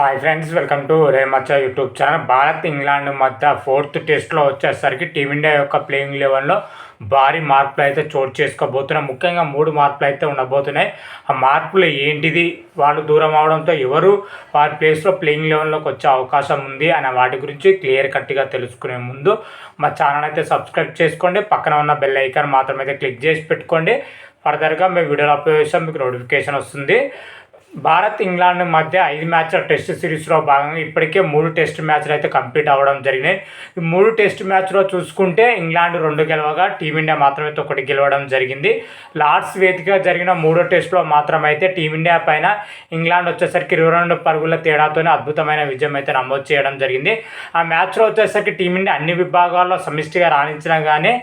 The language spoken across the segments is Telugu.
హాయ్ ఫ్రెండ్స్ వెల్కమ్ టు రేమచ్చ యూట్యూబ్ ఛానల్ భారత్ ఇంగ్లాండ్ మధ్య ఫోర్త్ టెస్ట్లో వచ్చేసరికి టీమిండియా యొక్క ప్లేయింగ్ లెవెన్లో భారీ మార్పులు అయితే చోటు చేసుకోబోతున్నాయి. ముఖ్యంగా మూడు మార్పులు అయితే ఉండబోతున్నాయి. ఆ మార్పులు ఏంటిది? వాళ్ళు దూరం అవడంతో ఎవరు వారి ప్లేస్లో ప్లేయింగ్ లెవెన్లోకి వచ్చే అవకాశం ఉంది అనే వాటి గురించి క్లియర్ కట్గా తెలుసుకునే ముందు మా ఛానల్ అయితే సబ్స్క్రైబ్ చేసుకోండి. పక్కన ఉన్న బెల్ ఐకాన్ మాత్రం అయితే క్లిక్ చేసి పెట్టుకోండి. ఫర్దర్గా మేము వీడియోలో అప్లోడ్ చేస్తాం మీకు నోటిఫికేషన్ వస్తుంది. భారత్ ఇంగ్లాండ్ మధ్య ఐదు మ్యాచ్ల టెస్ట్ సిరీస్లో భాగంగా ఇప్పటికే మూడు టెస్ట్ మ్యాచ్లు అయితే కంప్లీట్ అవ్వడం జరిగినాయి. ఈ మూడు టెస్ట్ మ్యాచ్లో చూసుకుంటే ఇంగ్లాండ్ రెండు గెలవగా టీమిండియా మాత్రమే ఒకటి గెలవడం జరిగింది. లార్డ్స్ వేదికగా జరిగిన మూడో టెస్ట్లో మాత్రమైతే టీమిండియా పైన ఇంగ్లాండ్ వచ్చేసరికి ఇరవై రెండు పరుగుల తేడాతోనే అద్భుతమైన విజయం అయితే నమోదు చేయడం జరిగింది. ఆ మ్యాచ్లో వచ్చేసరికి టీమిండియా అన్ని విభాగాల్లో సమిష్టిగా రాణించినా కానీ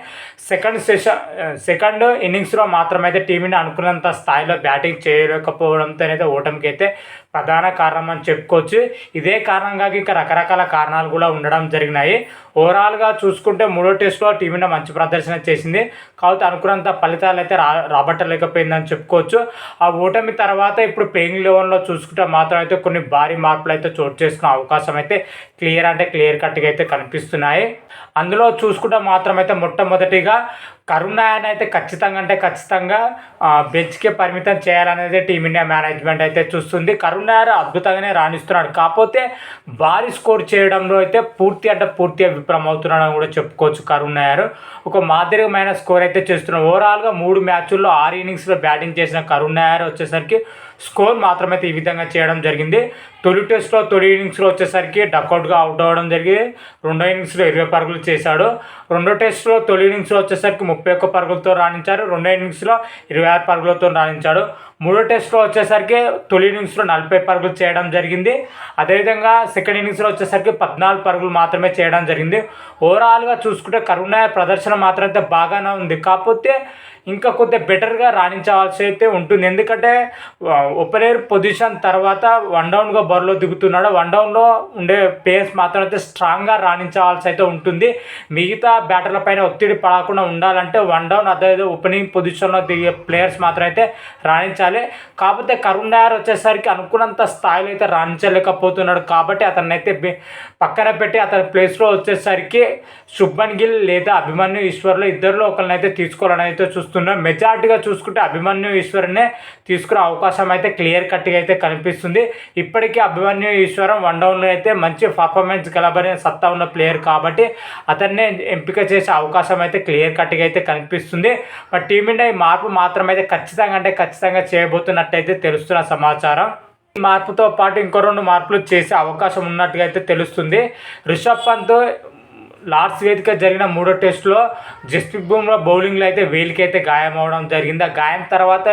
సెకండ్ సెషన్ సెకండ్ ఇన్నింగ్స్లో మాత్రమైతే టీమిండియా అనుకున్నంత స్థాయిలో బ్యాటింగ్ చేయలేకపోవడంతో అయితే ఓటమికి అయితే ప్రధాన కారణం అని చెప్పుకోవచ్చు. ఇదే కారణంగా ఇంకా రకరకాల కారణాలు కూడా ఉండడం జరిగినాయి. ఓవరాల్గా చూసుకుంటే మూడో టెస్ట్లో టీమిండియా మంచి ప్రదర్శన చేసింది. కాకపోతే అనుకున్నంత ఫలితాలు అయితే రా రాబట్టలేకపోయిందని చెప్పుకోవచ్చు. ఆ ఓటమి తర్వాత ఇప్పుడు ప్లేయింగ్ లెవెన్లో చూసుకుంటే మాత్రం అయితే కొన్ని భారీ మార్పులు అయితే చోటు చేసుకునే అవకాశం అయితే క్లియర్ అంటే క్లియర్ కట్గా అయితే కనిపిస్తున్నాయి. అందులో చూసుకుంటే మాత్రం అయితే మొట్టమొదటిగా కరుణాయన్ అయితే ఖచ్చితంగా అంటే ఖచ్చితంగా బెంచ్కే పరిమితం చేయాలనేది టీమిండియా మేనేజ్మెంట్ అయితే చూస్తుంది. కరుణాయర్ అద్భుతంగానే రాణిస్తున్నాడు. కాకపోతే భారీ స్కోర్ చేయడంలో అయితే పూర్తి అంటే పూర్తిగా విఫలమవుతున్నాడని కూడా చెప్పుకోవచ్చు కరుణ్ నాయర్ ఒక మాదిరికమైన స్కోర్ అయితే చేస్తున్నాడు. ఓవరాల్గా మూడు మ్యాచ్ల్లో ఆరు ఇన్నింగ్స్లో బ్యాటింగ్ చేసిన కరుణాయర్ వచ్చేసరికి స్కోర్ మాత్రమైతే ఈ విధంగా చేయడం జరిగింది. తొలి టెస్ట్లో తొలి ఇన్నింగ్స్లో వచ్చేసరికి డక్అవుట్గా అవుట్ అవ్వడం జరిగింది. రెండో ఇన్నింగ్స్లో ఇరవై పరుగులు చేశాడు. రెండో టెస్ట్లో తొలి ఇన్నింగ్స్లో వచ్చేసరికి ముప్పై ఒక్క పరుగులతో రాణించారు. రెండో ఇన్నింగ్స్లో ఇరవై ఆరు పరుగులతో రాణించాడు. మూడో టెస్ట్లో వచ్చేసరికి తొలి ఇన్నింగ్స్లో నలభై పరుగులు చేయడం జరిగింది. అదేవిధంగా సెకండ్ ఇన్నింగ్స్లో వచ్చేసరికి పద్నాలుగు పరుగులు మాత్రమే చేయడం జరిగింది. ఓవరాల్గా చూసుకుంటే కరుణ ప్రదర్శన మాత్రం అయితే బాగానే ఉంది. కాకపోతే ఇంకా కొద్దిగా బెటర్గా రాణించవలసి అయితే ఉంటుంది. ఎందుకంటే ఓపెనర్ పొజిషన్ తర్వాత వన్ డౌన్గా బరిలో దిగుతున్నాడు. వన్ డౌన్లో ఉండే పేస్ మాత్రం అయితే స్ట్రాంగ్గా రాణించవలసి అయితే ఉంటుంది. మిగతా బ్యాటర్ల పైన ఒత్తిడి పడకుండా ఉండాలంటే వన్ డౌన్ అదే ఓపెనింగ్ పొజిషన్లో దిగే ప్లేయర్స్ మాత్రం అయితే రాణించాలి. కాకపోతే కరుణ్ నాయర్ వచ్చేసరికి అనుకున్నంత స్థాయిలో అయితే రాణించలేకపోతున్నాడు కాబట్టి అతన్ని అయితే పక్కన పెట్టి అతని ప్లేస్లో వచ్చేసరికి శుభన్ గిల్ లేదా అభిమన్యు ఈశ్వర్లో ఇద్దరిలో ఒకరిని అయితే తీసుకోవాలని అయితే చూస్తున్నాం. మెజార్టీగా చూసుకుంటే అభిమన్యు ఈశ్వర్నే తీసుకునే అవకాశం అయితే క్లియర్ కట్గా అయితే కనిపిస్తుంది. ఇప్పటికీ అభిమన్యు ఈశ్వరం వన్ డౌన్లో అయితే మంచి పర్ఫార్మెన్స్ గెలబడే సత్తా ఉన్న ప్లేయర్ కాబట్టి అతన్నే ఎంపిక చేసే అవకాశం అయితే క్లియర్ కట్గా అయితే కనిపిస్తుంది. మరి టీమిండియా ఈ మార్పు మాత్రమైతే ఖచ్చితంగా అంటే ఖచ్చితంగా చేయబోతున్నట్టయితే తెలుస్తున్న సమాచారం. ఈ మార్పుతో పాటు ఇంకో రెండు మార్పులు చేసే అవకాశం ఉన్నట్టుగా అయితే తెలుస్తుంది. రిషబ్ పంత్ లార్డ్స్ వేదిక జరిగిన మూడో టెస్ట్లో జస్ప్రీత్ బుమ్రా బౌలింగ్లో అయితే వేలికి అయితే గాయం అవడం జరిగింది. ఆ గాయం తర్వాత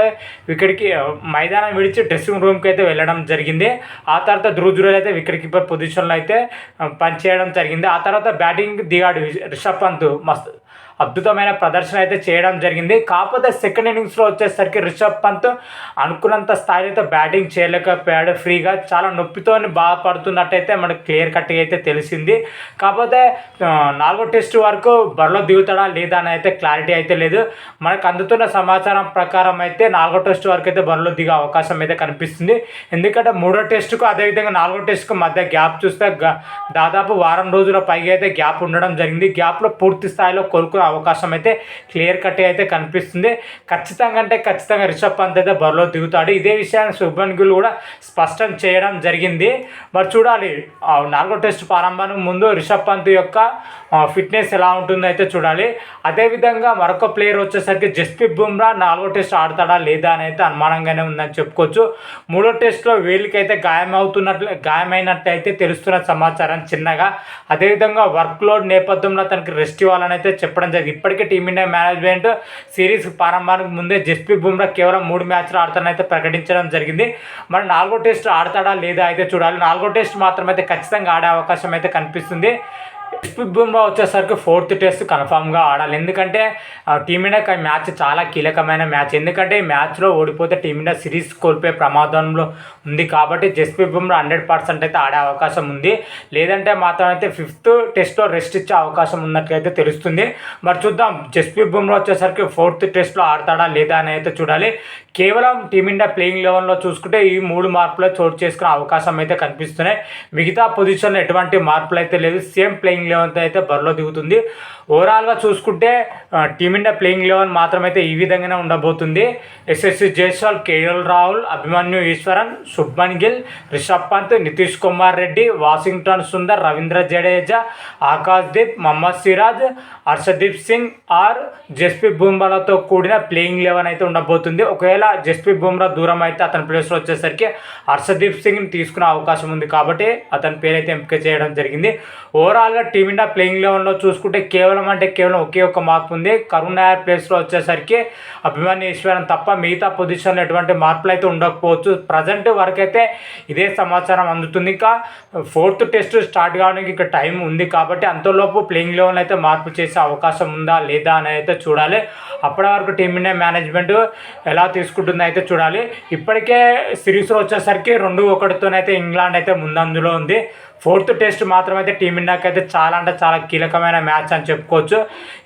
వికెట్కి మైదానం విడిచి డ్రెస్సింగ్ రూమ్కి అయితే వెళ్ళడం జరిగింది. ఆ తర్వాత ధ్రువ్ జురేల్ అయితే వికెట్ కీపర్ పొజిషన్లో అయితే పనిచేయడం జరిగింది. ఆ తర్వాత బ్యాటింగ్ దిగాడు రిషబ్ పంత్. మస్తు అద్భుతమైన ప్రదర్శన అయితే చేయడం జరిగింది. కాకపోతే సెకండ్ ఇన్నింగ్స్లో వచ్చేసరికి రిషబ్ పంత్ అనుకున్నంత స్థాయిలో అయితే బ్యాటింగ్ చేయలేకపోయాడు. ఫ్రీగా చాలా నొప్పితో బాధపడుతున్నట్టయితే మనకు క్లియర్ కట్గా అయితే తెలిసింది. కాకపోతే నాలుగో టెస్ట్ వరకు బరిలో దిగుతాడా లేదా అని అయితే క్లారిటీ అయితే లేదు. మనకు అందుతున్న సమాచారం ప్రకారం అయితే నాలుగో టెస్ట్ వరకు అయితే బరిలో దిగే అవకాశం అయితే కనిపిస్తుంది. ఎందుకంటే మూడో టెస్ట్కు అదేవిధంగా నాలుగో టెస్ట్కు మధ్య గ్యాప్ చూస్తే దాదాపు వారం రోజుల పైగా అయితే గ్యాప్ ఉండడం జరిగింది. గ్యాప్లో పూర్తి స్థాయిలో కోలుకునే అవకాశం అయితే క్లియర్ కట్ అయితే కనిపిస్తుంది. ఖచ్చితంగా అంటే ఖచ్చితంగా రిషబ్ పంత్ అయితే బరిలో దిగుతాడు. ఇదే విషయాన్ని శుభన్ గిల్ కూడా స్పష్టం చేయడం జరిగింది. మరి చూడాలి. నాలుగో టెస్ట్ ప్రారంభానికి ముందు రిషబ్ పంత్ యొక్క ఫిట్నెస్ ఎలా ఉంటుందో అయితే చూడాలి. అదేవిధంగా మరొక ప్లేయర్ వచ్చేసరికి జస్ప్రీత్ బుమ్రా నాలుగో టెస్ట్ ఆడతాడా లేదా అని అయితే అనుమానంగానే ఉందని చెప్పుకోవచ్చు. మూడో టెస్ట్లో వీళ్ళకైతే గాయం అవుతున్నట్లు గాయమైనట్టు అయితే తెలుస్తున్న సమాచారం చిన్నగా. అదేవిధంగా వర్క్ లోడ్ నేపథ్యంలో తనకి రెస్ట్ ఇవ్వాలని అయితే చెప్పడం జరిగింది ఇప్పటికే టీమిండియా మేనేజ్మెంట్ సిరీస్ ప్రారంభానికి ముందే జస్ప్రీత్ బుమ్రా కేవలం మూడు మ్యాచ్లు ఆడతానైతే ప్రకటించడం జరిగింది. మరి నాలుగో టెస్ట్ ఆడతాడా లేదా అయితే చూడాలి. నాలుగో టెస్ట్ మాత్రం అయితే ఖచ్చితంగా ఆడే అవకాశం అయితే కనిపిస్తుంది. బుమ్రా వచ్చేసరికి ఫోర్త్ టెస్ట్ కన్ఫామ్గా ఆడాలి. ఎందుకంటే ఆ, టీమిండియాకి మ్యాచ్ చాలా కీలకమైన మ్యాచ్. ఎందుకంటే ఈ మ్యాచ్లో ఓడిపోతే టీమిండియా సిరీస్ కోల్పోయే ప్రమాదంలో ఉంది కాబట్టి జస్ప్రీత్ బుమ్రా హండ్రెడ్ పర్సెంట్ అయితే ఆడే అవకాశం ఉంది. లేదంటే మాత్రం అయితే ఫిఫ్త్ టెస్ట్లో రెస్ట్ ఇచ్చే అవకాశం ఉన్నట్లయితే తెలుస్తుంది. మరి చూద్దాం జస్ప్రీత్ బుమ్రా వచ్చేసరికి ఫోర్త్ టెస్ట్లో ఆడతాడా లేదా అని అయితే చూడాలి. కేవలం టీమిండియా ప్లేయింగ్ లెవెన్లో చూసుకుంటే ఈ మూడు మార్పులు చోటు చేసుకునే అవకాశం అయితే కనిపిస్తున్నాయి. మిగతా పొజిషన్లో ఎటువంటి మార్పులు అయితే లేదు. సేమ్ ప్లేయింగ్ లెవెన్తో అయితే బరిలో దిగుతుంది. ఓవరాల్గా చూసుకుంటే టీమిండియా ప్లేయింగ్ లెవెన్ మాత్రమైతే ఈ విధంగానే ఉండబోతుంది. SSC Jaiswal KL Rahul Abhimanyu Easwaran Shubman Gill Rishabh Pant Nitish Kumar Reddy Washington Sundar Ravindra Jadeja Akash Deep Mohammed Siraj Harshdeep Singh R Jasprit బుమ్రాలతో కూడిన ప్లేయింగ్ లెవెన్ అయితే ఉండబోతుంది. ఒకవేళ జస్ప్రీత్ బుమ్రా దూరం అయితే అతని ప్లేస్లో వచ్చేసరికి హర్షదీప్ సింగ్ని తీసుకునే అవకాశం ఉంది కాబట్టి అతని పేరు అయితే ఎంపిక చేయడం జరిగింది. ఓవరాల్గా టీమిండియా ప్లేయింగ్ లెవెన్లో చూసుకుంటే కేవలం అంటే కేవలం ఒకే ఒక మార్పు ఉంది. కరుణ్ నాయర్ ప్లేస్లో వచ్చేసరికి అభిమాని ఈశ్వరన్ తప్ప మిగతా పొజిషన్లో ఎటువంటి మార్పులు అయితే ఉండకపోవచ్చు. ప్రజెంట్ వరకు అయితే ఇదే సమాచారం అందుతుంది. ఇంకా ఫోర్త్ టెస్ట్ స్టార్ట్ కావడానికి ఇంకా టైం ఉంది కాబట్టి అంతలోపు ప్లేయింగ్ లెవెన్ అయితే మార్పు చేసే అవకాశం ఉందా లేదా అని అయితే చూడాలి. అప్పటి వరకు టీమిండియా మేనేజ్మెంట్ ఎలా తీసుకుంటుందో అయితే చూడాలి. ఇప్పటికే సిరీస్లో వచ్చేసరికి రెండు ఒకటితోనైతే ఇంగ్లాండ్ అయితే ముందందులో ఉంది. ఫోర్త్ టెస్ట్ మాత్రం అయితే టీమిండియాకి అయితే చాలా అంటే చాలా కీలకమైన మ్యాచ్ అని చెప్పుకోవచ్చు.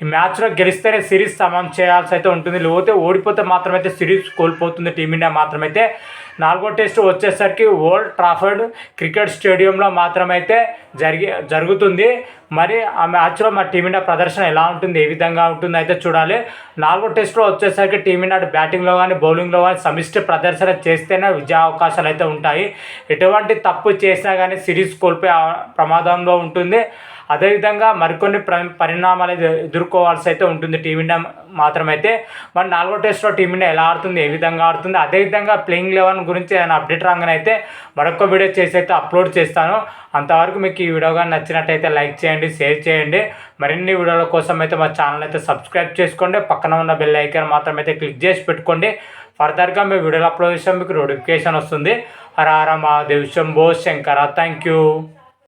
ఈ మ్యాచ్లో గెలిస్తేనే సిరీస్ సమం చేయాల్సి అయితే ఉంటుంది. లేకపోతే ఓడిపోతే మాత్రమైతే సిరీస్ కోల్పోతుంది టీమిండియా మాత్రమైతే. నాలుగో టెస్ట్ వచ్చేసరికి ఓల్డ్ ట్రాఫర్డ్ క్రికెట్ స్టేడియంలో మాత్రమైతే జరిగి జరుగుతుంది. మరి ఆ మ్యాచ్లో మా టీమిండియా ప్రదర్శన ఎలా ఉంటుంది ఏ విధంగా ఉంటుంది అయితే చూడాలి. నాలుగో టెస్ట్లో వచ్చేసరికి టీమిండియా బ్యాటింగ్లో కానీ బౌలింగ్లో కానీ సమిష్టి ప్రదర్శన చేస్తేనే విజయ అవకాశాలు అయితే ఉంటాయి. ఎటువంటి తప్పు చేసినా కానీ సిరీస్ కోల్పోయే ప్రమాదంలో ఉంటుంది. అదేవిధంగా మరికొన్ని ప్ర పరిణామాలు ఎదుర్కోవాల్సి అయితే ఉంటుంది టీమిండియా మాత్రమైతే. మరి నాలుగో టెస్ట్లో టీమిండియా ఎలా ఆడుతుంది ఏ విధంగా ఆడుతుంది అదేవిధంగా ప్లేయింగ్ లెవెన్ గురించి ఏదైనా అప్డేట్ రాగానే అయితే మరొక వీడియో చేసి అయితే అప్లోడ్ చేస్తాను. అంతవరకు మీకు ఈ వీడియో కానీ నచ్చినట్టయితే లైక్ చేయండి షేర్ చేయండి. మరిన్ని వీడియోల కోసం అయితే మా ఛానల్ అయితే సబ్స్క్రైబ్ చేసుకోండి. పక్కన ఉన్న బెల్ ఐకాన్ మాత్రం అయితే క్లిక్ చేసి పెట్టుకోండి. ఫర్దర్గా మీ వీడియోలు అప్లోడ్ చేసాం మీకు నోటిఫికేషన్ వస్తుంది. హర హర మహాదేవ్ శంభో శంకర. Thank you.